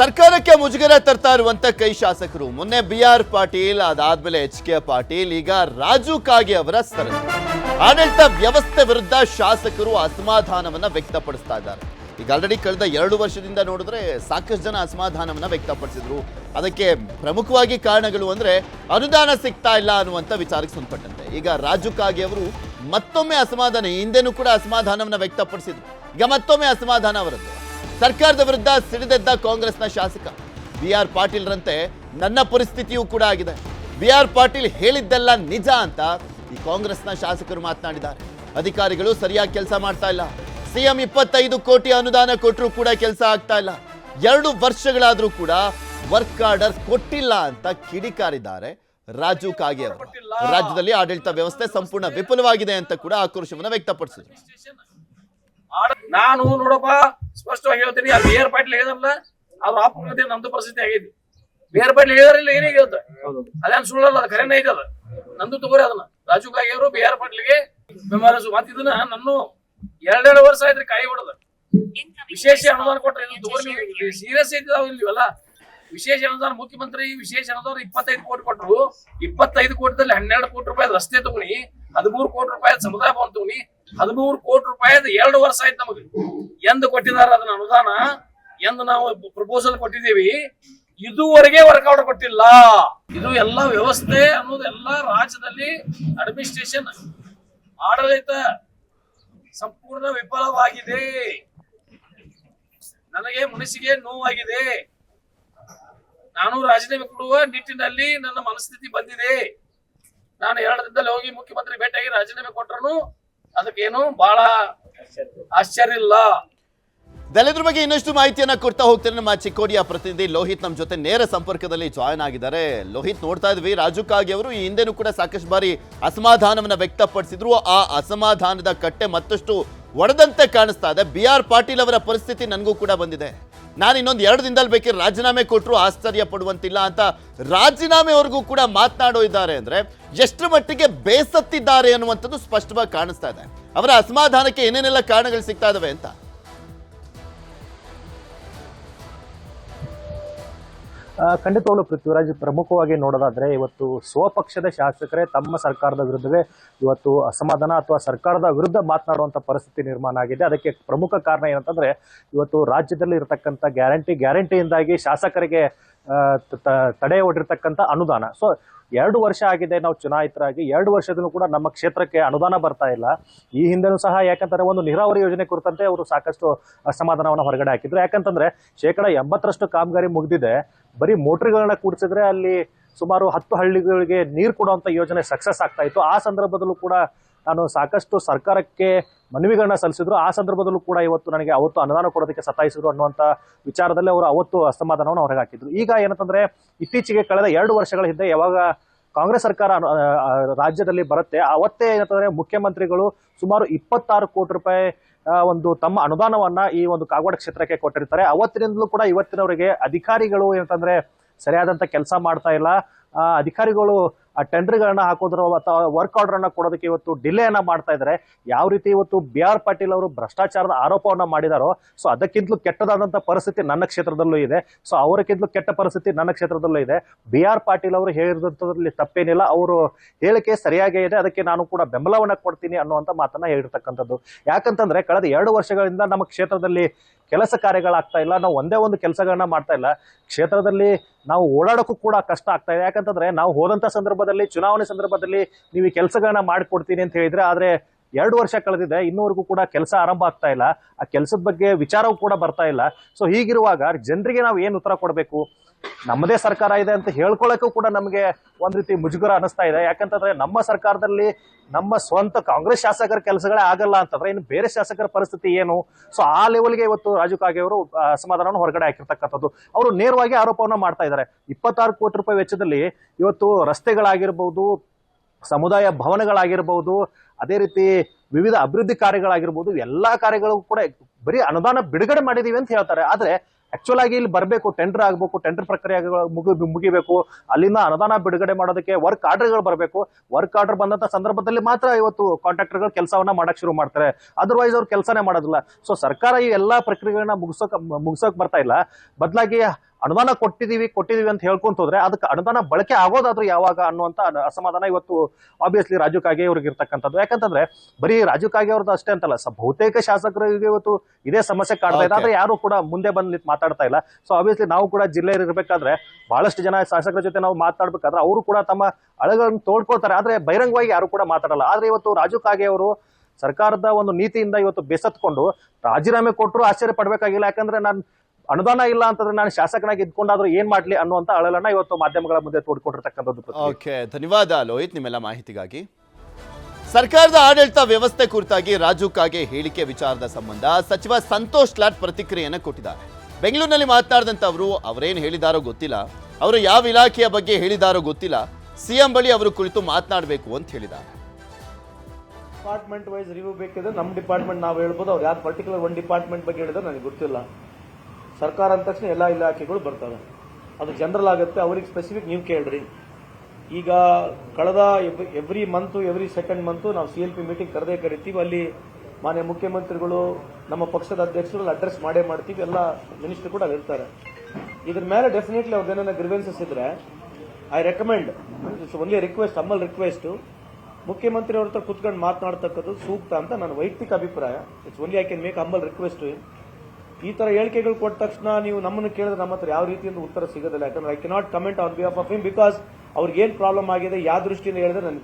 ಸರ್ಕಾರಕ್ಕೆ ಮುಜುಗರ ತರ್ತಾ ಇರುವಂತ ಕೈ ಶಾಸಕರು. ಮೊನ್ನೆ ಬಿ ಆರ್ ಪಾಟೀಲ್, ಅದಾದ್ಮೇಲೆ ಎಚ್ ಕೆ ಪಾಟೀಲ್, ಈಗ ರಾಜು ಕಾಗೆ ಅವರ ಸರಣಿ ಆಡಳಿತ ವ್ಯವಸ್ಥೆ ವಿರುದ್ಧ ಶಾಸಕರು ಅಸಮಾಧಾನವನ್ನ ವ್ಯಕ್ತಪಡಿಸ್ತಾ ಇದ್ದಾರೆ. ಈಗ ಆಲ್ರೆಡಿ ಕಳೆದ ಎರಡು ವರ್ಷದಿಂದ ನೋಡಿದ್ರೆ ಸಾಕಷ್ಟು ಜನ ಅಸಮಾಧಾನವನ್ನ ವ್ಯಕ್ತಪಡಿಸಿದ್ರು. ಅದಕ್ಕೆ ಪ್ರಮುಖವಾಗಿ ಕಾರಣಗಳು ಅಂದ್ರೆ ಅನುದಾನ ಸಿಗ್ತಾ ಇಲ್ಲ ಅನ್ನುವಂಥ ವಿಚಾರಕ್ಕೆ ಸಂಬಂಧಪಟ್ಟಂತೆ. ಈಗ ರಾಜು ಕಾಗೆ ಅವರು ಮತ್ತೊಮ್ಮೆ ಅಸಮಾಧಾನ, ಹಿಂದೆನೂ ಕೂಡ ಅಸಮಾಧಾನವನ್ನ ವ್ಯಕ್ತಪಡಿಸಿದ್ರು. ಈಗ ಮತ್ತೊಮ್ಮೆ ಅಸಮಾಧಾನ ಅವರದ್ದು. ಸರ್ಕಾರದ ವಿರುದ್ಧ ಸಿಡಿದೆದ್ದ ಕಾಂಗ್ರೆಸ್ನ ಶಾಸಕ ಬಿ ಆರ್ ಪಾಟೀಲ್ರಂತೆ ನನ್ನ ಪರಿಸ್ಥಿತಿಯೂ ಕೂಡ ಆಗಿದೆ. ಬಿ ಆರ್ ಪಾಟೀಲ್ ಹೇಳಿದ್ದೆಲ್ಲ ನಿಜ ಅಂತ ಈ ಕಾಂಗ್ರೆಸ್ನ ಶಾಸಕರು ಮಾತನಾಡಿದ್ದಾರೆ. ಅಧಿಕಾರಿಗಳು ಸರಿಯಾಗಿ ಕೆಲಸ ಮಾಡ್ತಾ ಇಲ್ಲ. ಸಿಎಂ ಇಪ್ಪತ್ತೈದು ಕೋಟಿ ಅನುದಾನ ಕೊಟ್ಟರು ಕೂಡ ಕೆಲಸ ಆಗ್ತಾ ಇಲ್ಲ. ಎರಡು ವರ್ಷಗಳಾದರೂ ಕೂಡ ವರ್ಕ್ ಆರ್ಡರ್ ಕೊಟ್ಟಿಲ್ಲ ಅಂತ ಕಿಡಿಕಾರಿದ್ದಾರೆ ರಾಜು ಕಾಗೆ ಅವರು. ರಾಜ್ಯದಲ್ಲಿ ಆಡಳಿತ ವ್ಯವಸ್ಥೆ ಸಂಪೂರ್ಣ ವಿಫಲವಾಗಿದೆ ಅಂತ ಕೂಡ ಆಕ್ರೋಶವನ್ನು ವ್ಯಕ್ತಪಡಿಸಿದರು. ನಾನು ನೋಡಪ್ಪ ಸ್ಪಷ್ಟವಾಗಿ ಹೇಳ್ತೀನಿ ಆ ಬಿ ಆರ್ ಪಾಟೀಲ್ ಹೇಳಿದ್ರಲ್ಲ ಅವ್ರ ಅಪ್ಪನ ನಮ್ದು ಪರಿಸ್ಥಿತಿ ಆಗೈತಿ ಬಿ ಆರ್ ಪಾಟೀಲ್ ಹೇಳಿದ್ರಿಲ್ಲ ಏನೇ ಹೇಳ್ತ ಅದೇನ್ ಸುಳ್ಳಲ್ಲ ಅದು ಖರೇನ ಐತೆ ಅದ. ನಂದು ತಗೋರಿ ಅದನ್ನ. ರಾಜು ಕಾಗೆ ಅವರು ಬಿ ಆರ್ ಪಾಟೀಲ್ಗೆ ಬೆಂಬಲಿಸು. ಮತ್ತ ಇದನ್ನ ನಾನು ಎರಡೆರಡು ವರ್ಷ ಆಯ್ತ್ರಿ ಕಾಯಿ ಹೊಡೆದ. ವಿಶೇಷ ಅನುದಾನ ಕೊಟ್ರೆ ಸೀರಿಯಸ್ ಐತಿದಾವ ಇಲ್ವಲ್ಲ ವಿಶೇಷ ಅನುದಾನ ಮುಖ್ಯಮಂತ್ರಿ ವಿಶೇಷ ಅನುದಾನ ಇಪ್ಪತ್ತೈದು ಕೋಟಿ ಕೊಟ್ಟರು ಇಪ್ಪತ್ತೈದು ಕೋಟಿದಲ್ಲಿ ಹನ್ನೆರಡು ಕೋಟಿ ರೂಪಾಯಿ ರಸ್ತೆ ತಗೊನಿ ಹದಿಮೂರು ಕೋಟಿ ರೂಪಾಯಿ ಸಮುದಾಯ ಭವನ ತಗೊನಿ ಹದಿಮೂರು ಕೋಟಿ ರೂಪಾಯಿ ಎರಡು ವರ್ಷ ಆಯ್ತು ನಮಗೆ. ಎಂದು ಕೊಟ್ಟಿದ್ದಾರೆ ಅದನ್ನ ಅನುದಾನ, ಎಂದು ನಾವು ಪ್ರಪೋಸಲ್ ಕೊಟ್ಟಿದ್ದೀವಿ. ಇದುವರೆಗೆ ವರ್ಕೌಟ್ ಕೊಟ್ಟಿಲ್ಲ. ಇದು ಎಲ್ಲ ವ್ಯವಸ್ಥೆ ಅನ್ನೋದು ಎಲ್ಲ ರಾಜ್ಯದಲ್ಲಿ ಅಡ್ಮಿನಿಸ್ಟ್ರೇಷನ್ ಆಡಳಿತ ಸಂಪೂರ್ಣ ವಿಫಲವಾಗಿದೆ. ನನಗೆ ಮನಸ್ಸಿಗೆ ನೋವಾಗಿದೆ. ನಾನು ರಾಜೀನಾಮೆ ಕೊಡುವ ನಿಟ್ಟಿನಲ್ಲಿ ನನ್ನ ಮನಸ್ಥಿತಿ ಬಂದಿದೆ. ನಾನು ಎರಡು ದಿನದಲ್ಲಿ ಹೋಗಿ ಮುಖ್ಯಮಂತ್ರಿ ಭೇಟಿಯಾಗಿ ರಾಜೀನಾಮೆ ಕೊಟ್ಟರು ಅದಕ್ಕೇನು ಬಹಳ ಆಶ್ಚರ್ಯ ಇಲ್ಲ. ದಲಿತರ ಬಗ್ಗೆ ಇನ್ನಷ್ಟು ಮಾಹಿತಿಯನ್ನ ಕೊಡ್ತಾ ಹೋಗ್ತಾರೆ ನಮ್ಮ ಚಿಕ್ಕೋಡಿಯ ಪ್ರತಿನಿಧಿ ಲೋಹಿತ್ ನಮ್ಮ ಜೊತೆ ನೇರ ಸಂಪರ್ಕದಲ್ಲಿ ಜಾಯ್ನ್ ಆಗಿದ್ದಾರೆ. ಲೋಹಿತ್ ನೋಡ್ತಾ ಇದ್ವಿ, ರಾಜು ಕಾಗೆ ಅವರು ಈ ಹಿಂದೆನೂ ಕೂಡ ಸಾಕಷ್ಟು ಬಾರಿ ಅಸಮಾಧಾನವನ್ನ ವ್ಯಕ್ತಪಡಿಸಿದ್ರು. ಆ ಅಸಮಾಧಾನದ ಕಟ್ಟೆ ಮತ್ತಷ್ಟು ಒಡೆದಂತೆ ಕಾಣಿಸ್ತಾ ಇದೆ. ಬಿ ಆರ್ ಪಾಟೀಲ್ ಅವರ ಪರಿಸ್ಥಿತಿ ನನಗೂ ಕೂಡ ಬಂದಿದೆ. ನಾನು ಇನ್ನೊಂದು ಎರಡು ದಿನದಲ್ಲಿ ಬೇಕಿದ್ರೆ ರಾಜೀನಾಮೆ ಕೊಟ್ಟರು ಆಶ್ಚರ್ಯ ಪಡುವಂತಿಲ್ಲ ಅಂತ ರಾಜೀನಾಮೆವರೆಗೂ ಕೂಡ ಮಾತನಾಡೋ ಇದ್ದಾರೆ ಅಂದ್ರೆ ಎಷ್ಟು ಮಟ್ಟಿಗೆ ಬೇಸತ್ತಿದ್ದಾರೆ ಅನ್ನುವಂಥದ್ದು ಸ್ಪಷ್ಟವಾಗಿ ಕಾಣಿಸ್ತಾ ಇದೆ. ಅವರ ಅಸಮಾಧಾನಕ್ಕೆ ಏನೇನೆಲ್ಲ ಕಾರಣಗಳು ಸಿಗ್ತಾ ಇದಾವೆ ಅಂತ? ಖಂಡಿತವಾಗ್ಲೂ ಪೃಥ್ವಿರಾಜ್ ಪ್ರಮುಖವಾಗಿ ನೋಡೋದಾದ್ರೆ ಇವತ್ತು ಸ್ವಪಕ್ಷದ ಶಾಸಕರೇ ತಮ್ಮ ಸರ್ಕಾರದ ವಿರುದ್ಧವೇ ಇವತ್ತು ಅಸಮಾಧಾನ ಅಥವಾ ಸರ್ಕಾರದ ವಿರುದ್ಧ ಮಾತನಾಡುವಂತ ಪರಿಸ್ಥಿತಿ ನಿರ್ಮಾಣ ಆಗಿದೆ. ಅದಕ್ಕೆ ಪ್ರಮುಖ ಕಾರಣ ಏನಂತಂದ್ರೆ ಇವತ್ತು ರಾಜ್ಯದಲ್ಲಿ ಇರತಕ್ಕಂಥ ಗ್ಯಾರಂಟಿ, ಗ್ಯಾರಂಟಿಯಿಂದಾಗಿ ಶಾಸಕರಿಗೆ ತಡೆ ಹೊಡಿರ್ತಕ್ಕಂಥ ಅನುದಾನ. ಸೊ ಎರಡು ವರ್ಷ ಆಗಿದೆ ನಾವು ಚುನಾಯಿತರಾಗಿ, ಎರಡು ವರ್ಷದೂ ಕೂಡ ನಮ್ಮ ಕ್ಷೇತ್ರಕ್ಕೆ ಅನುದಾನ ಬರ್ತಾ ಇಲ್ಲ. ಈ ಹಿಂದೆನೂ ಸಹ ಯಾಕಂತಂದ್ರೆ ಒಂದು ನೀರಾವರಿ ಯೋಜನೆ ಕುರಿತಂತೆ ಅವರು ಸಾಕಷ್ಟು ಅಸಮಾಧಾನವನ್ನು ಹೊರಗಡೆ ಹಾಕಿದ್ರು. ಯಾಕಂತಂದ್ರೆ ಶೇಕಡ ಎಂಬತ್ತರಷ್ಟು ಕಾಮಗಾರಿ ಮುಗಿದಿದೆ. ಬರೀ ಮೋಟ್ರಿಗಳನ್ನ ಕೂಡಿಸಿದ್ರೆ ಅಲ್ಲಿ ಸುಮಾರು ಹತ್ತು ಹಳ್ಳಿಗಳಿಗೆ ನೀರು ಕೊಡುವಂತ ಯೋಜನೆ ಸಕ್ಸಸ್ ಆಗ್ತಾ ಇತ್ತು. ಆ ಸಂದರ್ಭದಲ್ಲೂ ಕೂಡ ನಾನು ಸಾಕಷ್ಟು ಸರ್ಕಾರಕ್ಕೆ ಮನವಿಗಳನ್ನ ಸಲ್ಲಿಸಿದ್ರು. ಆ ಸಂದರ್ಭದಲ್ಲೂ ಕೂಡ ಇವತ್ತು ನನಗೆ ಅವತ್ತು ಅನುದಾನ ಕೊಡೋದಕ್ಕೆ ಸತಾಯಿಸಿದ್ರು ಅನ್ನುವಂಥ ವಿಚಾರದಲ್ಲಿ ಅವರು ಅವತ್ತು ಅಸಮಾಧಾನವನ್ನು ಹೊರಗೆ ಹಾಕಿದ್ರು. ಈಗ ಏನಂತಂದ್ರೆ ಇತ್ತೀಚೆಗೆ ಕಳೆದ ಎರಡು ವರ್ಷಗಳ ಹಿಂದೆ ಯಾವಾಗ ಕಾಂಗ್ರೆಸ್ ಸರ್ಕಾರ ರಾಜ್ಯದಲ್ಲಿ ಬರುತ್ತೆ, ಅವತ್ತೇ ಏನಂತಂದ್ರೆ ಮುಖ್ಯಮಂತ್ರಿಗಳು ಸುಮಾರು ಇಪ್ಪತ್ತಾರು ಕೋಟಿ ರೂಪಾಯಿ ಒಂದು ತಮ್ಮ ಅನುದಾನವನ್ನ ಈ ಒಂದು ಕಾಗವಾಡ ಕ್ಷೇತ್ರಕ್ಕೆ ಕೊಟ್ಟಿರ್ತಾರೆ. ಅವತ್ತಿನಿಂದಲೂ ಕೂಡ ಇವತ್ತಿನವರೆಗೆ ಅಧಿಕಾರಿಗಳು ಏನಂತಂದ್ರೆ ಸರಿಯಾದಂತ ಕೆಲಸ ಮಾಡ್ತಾ ಇಲ್ಲ. ಅಧಿಕಾರಿಗಳು ಆ ಟೆಂಡರ್ಗಳನ್ನ ಹಾಕೋದ್ರ ಅಥವಾ ವರ್ಕ್ ಆರ್ಡರ್ ಅನ್ನ ಕೊಡೋದಕ್ಕೆ ಇವತ್ತು ಡಿಲೇ ಅನ್ನ ಮಾಡ್ತಾ ಇದ್ರೆ. ಯಾವ ರೀತಿ ಇವತ್ತು ಬಿ ಆರ್ ಪಾಟೀಲ್ ಅವರು ಭ್ರಷ್ಟಾಚಾರದ ಆರೋಪವನ್ನ ಮಾಡಿದಾರೋ ಸೊ ಅದಕ್ಕಿಂತಲೂ ಕೆಟ್ಟದಾದಂತ ಪರಿಸ್ಥಿತಿ ನನ್ನ ಕ್ಷೇತ್ರದಲ್ಲೂ ಇದೆ. ಸೊ ಅವರಕ್ಕಿಂತಲೂ ಕೆಟ್ಟ ಪರಿಸ್ಥಿತಿ ನನ್ನ ಕ್ಷೇತ್ರದಲ್ಲೂ ಇದೆ. ಬಿ ಆರ್ ಪಾಟೀಲ್ ಅವರು ಹೇಳಿದಂಥದ್ರಲ್ಲಿ ತಪ್ಪೇನಿಲ್ಲ. ಅವರು ಹೇಳಿಕೆ ಸರಿಯಾಗೇ ಇದೆ. ಅದಕ್ಕೆ ನಾನು ಕೂಡ ಬೆಂಬಲವನ್ನ ಕೊಡ್ತೀನಿ ಅನ್ನುವಂಥ ಮಾತನ್ನ ಹೇಳಿರ್ತಕ್ಕಂಥದ್ದು. ಯಾಕಂತಂದ್ರೆ, ಕಳೆದ ಎರಡು ವರ್ಷಗಳಿಂದ ನಮ್ಮ ಕ್ಷೇತ್ರದಲ್ಲಿ ಕೆಲಸ ಕಾರ್ಯಗಳಾಗ್ತಾ ಇಲ್ಲ, ನಾವು ಒಂದೇ ಒಂದು ಕೆಲಸಗಳನ್ನ ಮಾಡ್ತಾ ಇಲ್ಲ. ಕ್ಷೇತ್ರದಲ್ಲಿ ನಾವು ಓಡಾಡೋಕ್ಕೂ ಕೂಡ ಕಷ್ಟ ಆಗ್ತಾ ಇದೆ. ಯಾಕಂತಂದ್ರೆ ನಾವು ಹೋದಂಥ ಸಂದರ್ಭದಲ್ಲಿ, ಚುನಾವಣೆ ಸಂದರ್ಭದಲ್ಲಿ ನೀವು ಈ ಕೆಲಸಗಳನ್ನ ಮಾಡಿಕೊಡ್ತೀನಿ ಅಂತ ಹೇಳಿದ್ರೆ, ಆದ್ರೆ ಎರಡು ವರ್ಷ ಕಳೆದಿದೆ, ಇನ್ನೂವರೆಗೂ ಕೂಡ ಕೆಲಸ ಆರಂಭ ಆಗ್ತಾ ಇಲ್ಲ. ಆ ಕೆಲಸದ ಬಗ್ಗೆ ವಿಚಾರವೂ ಕೂಡ ಬರ್ತಾ ಇಲ್ಲ. ಸೊ ಹೀಗಿರುವಾಗ ಜನರಿಗೆ ನಾವು ಏನು ಉತ್ತರ ಕೊಡಬೇಕು? ನಮ್ಮದೇ ಸರ್ಕಾರ ಇದೆ ಅಂತ ಹೇಳ್ಕೊಳ್ಳೋಕ್ಕೂ ಕೂಡ ನಮಗೆ ಒಂದ್ ರೀತಿ ಮುಜುಗರ ಅನಿಸ್ತಾ ಇದೆ. ಯಾಕಂತಂದ್ರೆ ನಮ್ಮ ಸರ್ಕಾರದಲ್ಲಿ ನಮ್ಮ ಸ್ವಂತ ಕಾಂಗ್ರೆಸ್ ಶಾಸಕರ ಕೆಲಸಗಳೇ ಆಗಲ್ಲ ಅಂತಂದ್ರೆ ಇನ್ನು ಬೇರೆ ಶಾಸಕರ ಪರಿಸ್ಥಿತಿ ಏನು? ಸೊ ಆ ಲೆವೆಲ್ಗೆ ಇವತ್ತು ರಾಜು ಕಾಗೆ ಅವರು ಅಸಮಾಧಾನವನ್ನು ಹೊರಗಡೆ ಹಾಕಿರ್ತಕ್ಕಂಥದ್ದು. ಅವರು ನೇರವಾಗಿ ಆರೋಪವನ್ನು ಮಾಡ್ತಾ ಇದ್ದಾರೆ. ಇಪ್ಪತ್ತಾರು ಕೋಟಿ ರೂಪಾಯಿ ವೆಚ್ಚದಲ್ಲಿ ಇವತ್ತು ರಸ್ತೆಗಳಾಗಿರ್ಬಹುದು ಸಮುದಾಯ ಭವನಗಳಾಗಿರ್ಬೋದು ಅದೇ ರೀತಿ ವಿವಿಧ ಅಭಿವೃದ್ಧಿ ಕಾರ್ಯಗಳಾಗಿರ್ಬೋದು, ಎಲ್ಲಾ ಕಾರ್ಯಗಳಿಗೂ ಕೂಡ ಬರೀ ಅನುದಾನ ಬಿಡುಗಡೆ ಮಾಡಿದೀವಿ ಅಂತ ಹೇಳ್ತಾರೆ. ಆದ್ರೆ ಆಕ್ಚುಲ್ ಆಗಿ ಇಲ್ಲಿ ಬರಬೇಕು ಟೆಂಡರ್ ಆಗಬೇಕು ಟೆಂಡರ್ ಪ್ರಕ್ರಿಯೆ ಮುಗಿ, ಮುಗಿಬೇಕು, ಅಲ್ಲಿಂದ ಅನುದಾನ ಬಿಡುಗಡೆ ಮಾಡೋದಕ್ಕೆ ವರ್ಕ್ ಆರ್ಡರ್ಗಳು ಬರಬೇಕು. ವರ್ಕ್ ಆರ್ಡರ್ ಬಂದಂತ ಸಂದರ್ಭದಲ್ಲಿ ಮಾತ್ರ ಇವತ್ತು ಕಾಂಟ್ರಾಕ್ಟರ್ಗಳು ಕೆಲಸವನ್ನ ಮಾಡಕ್ ಶುರು ಮಾಡ್ತಾರೆ. ಅದರ್ವೈಸ್ ಅವ್ರು ಕೆಲಸನೇ ಮಾಡೋದಿಲ್ಲ. ಸೊ ಸರ್ಕಾರ ಈ ಎಲ್ಲಾ ಪ್ರಕ್ರಿಯೆಗಳನ್ನ ಮುಗಿಸೋಕ್ ಮುಗಿಸೋಕ್ ಬರ್ತಾ ಇಲ್ಲ. ಬದಲಾಗಿ ಅನುದಾನ ಕೊಟ್ಟಿದೀವಿ ಕೊಟ್ಟಿದೀವಿ ಅಂತ ಹೇಳ್ಕೊಂತ ಹೋದ್ರೆ ಅದಕ್ಕೆ ಅನುದಾನ ಬಳಕೆ ಆಗೋದಾದ್ರೂ ಯಾವಾಗ ಅನ್ನುವಂತ ಅಸಮಾಧಾನ ಇವತ್ತು ಆಬ್ವಿಯಸ್ಲಿ ರಾಜು ಕಾಗೆ ಅವ್ರಿಗೆ ಇರ್ತಕ್ಕಂಥದ್ದು. ಯಾಕಂತಂದ್ರೆ ಬರೀ ರಾಜು ಕಾಗೆ ಅವ್ರದ್ದು ಅಷ್ಟೇ ಅಂತಲ್ಲ ಬಹುತೇಕ ಶಾಸಕರಿಗೆ ಇವತ್ತು ಇದೇ ಸಮಸ್ಯೆ ಕಾಡ್ತಾ ಇದೆ. ಆದ್ರೆ ಯಾರು ಕೂಡ ಮುಂದೆ ಬಂದು ನಿಂತು ಮಾತಾಡ್ತಾ ಇಲ್ಲ. ಸೊ ಆಬ್ವಿಯಸ್ಲಿ ನಾವು ಕೂಡ ಜಿಲ್ಲೆಯಲ್ಲಿ ಇರಬೇಕಾದ್ರೆ ಬಹಳಷ್ಟು ಜನ ಶಾಸಕರ ಜೊತೆ ನಾವು ಮಾತಾಡ್ಬೇಕಾದ್ರೆ ಅವರು ಕೂಡ ತಮ್ಮ ಅಳಗಳನ್ನು ತೋಡ್ಕೊಳ್ತಾರೆ. ಆದ್ರೆ ಬಹಿರಂಗವಾಗಿ ಯಾರು ಕೂಡ ಮಾತಾಡಲ್ಲ. ಆದ್ರೆ ಇವತ್ತು ರಾಜು ಕಾಗೆ ಅವರು ಸರ್ಕಾರದ ಒಂದು ನೀತಿಯಿಂದ ಇವತ್ತು ಬೆಸತ್ಕೊಂಡು ರಾಜೀನಾಮೆ ಕೊಟ್ಟರು ಆಶ್ಚರ್ಯ ಪಡಬೇಕಾಗಿಲ್ಲ. ಯಾಕಂದ್ರೆ ನಾನು ಅನುದಾನ ಇಲ್ಲ ಅಂತಂದ್ರೆ ನಾನು ಶಾಸಕನಾಗಿ ಇದ್ಕೊಂಡಾದ್ರೂ ಏನ್ ಮಾಡ್ಲಿ ಅನ್ನುವಂತ ಅಳಲನ್ನ ಇವತ್ತು ಮಾಧ್ಯಮಗಳ ಮುಂದೆ ತೋಡ್ಕೊಂಡಿರ್ತಕ್ಕಂಥದ್ದು. ಓಕೆ ಧನ್ಯವಾದ ಲೋಹಿತ್ ನಿಮ್ಮೆಲ್ಲ ಮಾಹಿತಿಗಾಗಿ. ಸರ್ಕಾರದ ಆಡಳಿತ ವ್ಯವಸ್ಥೆ ಕುರಿತಾಗಿ ರಾಜು ಕಾಗೆ ಹೇಳಿಕೆ ವಿಚಾರದ ಸಂಬಂಧ ಸಚಿವ ಸಂತೋಷ್ ಲಾಟ್ ಪ್ರತಿಕ್ರಿಯೆಯನ್ನು ಕೊಟ್ಟಿದ್ದಾರೆ. ಬೆಂಗಳೂರಿನಲ್ಲಿ ಮಾತನಾಡಿದಂತ ಅವರು ಅವರೇನು ಹೇಳಿದಾರೋ ಗೊತ್ತಿಲ್ಲ ಅವರು ಯಾವ ಇಲಾಖೆಯ ಬಗ್ಗೆ ಹೇಳಿದಾರೋ ಗೊತ್ತಿಲ್ಲ ಸಿಎಂ ಬಳಿ ಅವರು ಕುರಿತು ಮಾತನಾಡಬೇಕು ಅಂತ ಹೇಳಿದ್ದಾರೆ. ಡಿಪಾರ್ಟ್ಮೆಂಟ್ ವೈಸ್ ರಿವ್ಯೂ ಬೇಕಿದ್ರೆ ನಮ್ಮ ಡಿಪಾರ್ಟ್ಮೆಂಟ್ ನಾವು ಹೇಳ್ಬೋದು ಅವ್ರು ಯಾವ ಪರ್ಟಿಕ್ಯುಲರ್ ಒಂದು ಡಿಪಾರ್ಟ್ಮೆಂಟ್ ಬಗ್ಗೆ ಹೇಳಿದ್ರೆ ನನಗೆ ಗೊತ್ತಿಲ್ಲ. ಸರ್ಕಾರ ಅಂದ ತಕ್ಷಣ ಎಲ್ಲ ಇಲಾಖೆಗಳು ಬರ್ತವೆ. ಅದು ಜನರಲ್ ಆಗುತ್ತೆ, ಅವ್ರಿಗೆ ಸ್ಪೆಸಿಫಿಕ್ ನೀವು ಕೇಳ್ರಿ. ಈಗ ಕಳೆದ every month every second month ನಾವು ಸಿ ಎಲ್ ಪಿ ಮೀಟಿಂಗ್ ಕರೆದೇ ಕರಿತೀವಿ. ಅಲ್ಲಿ ಮಾನ್ಯ ಮುಖ್ಯಮಂತ್ರಿಗಳು, ನಮ್ಮ ಪಕ್ಷದ ಅಧ್ಯಕ್ಷರು ಅಡ್ರೆಸ್ ಮಾಡೇ ಮಾಡ್ತೀವಿ. ಎಲ್ಲ ಮಿನಿಸ್ಟರ್ ಕೂಡ ಇರ್ತಾರೆ ಇದ್ರ ಮೇಲೆ ಡೆಫಿನೆಟ್ಲಿ ಅವ್ರದ್ದೇನ ಗ್ರಿವೆನ್ಸಸ್ ಇದ್ರೆ I recommend only request humble request ಮುಖ್ಯಮಂತ್ರಿ ಅವ್ರ ಹತ್ರ ಕುತ್ಕೊಂಡು ಮಾತನಾಡ್ತಕ್ಕದ್ದು ಸೂಕ್ತ ಅಂತ ನನ್ನ ವೈಯಕ್ತಿಕ ಅಭಿಪ್ರಾಯ. It's only I can make humble request ಈ ತರ ಹೇಳಿಕೆಗಳು ಕೊಟ್ಟ ತಕ್ಷಣ ನೀವು ನಮ್ಮನ್ನು ಕೇಳಿದ್ರೆ ನಮ್ಮ ಹತ್ರ ಯಾವ ರೀತಿಯಿಂದ ಉತ್ತರ ಸಿಗೋದಿಲ್ಲ ಯಾಕಂದ್ರೆ I cannot comment on behalf of him because ಅವ್ರಿಗೆ ಏನ್ ಪ್ರಾಬ್ಲಮ್ ಆಗಿದೆ ಯಾವ ದೃಷ್ಟಿಯಿಂದ ಹೇಳಿದ್ರೆ ನನಗೆ.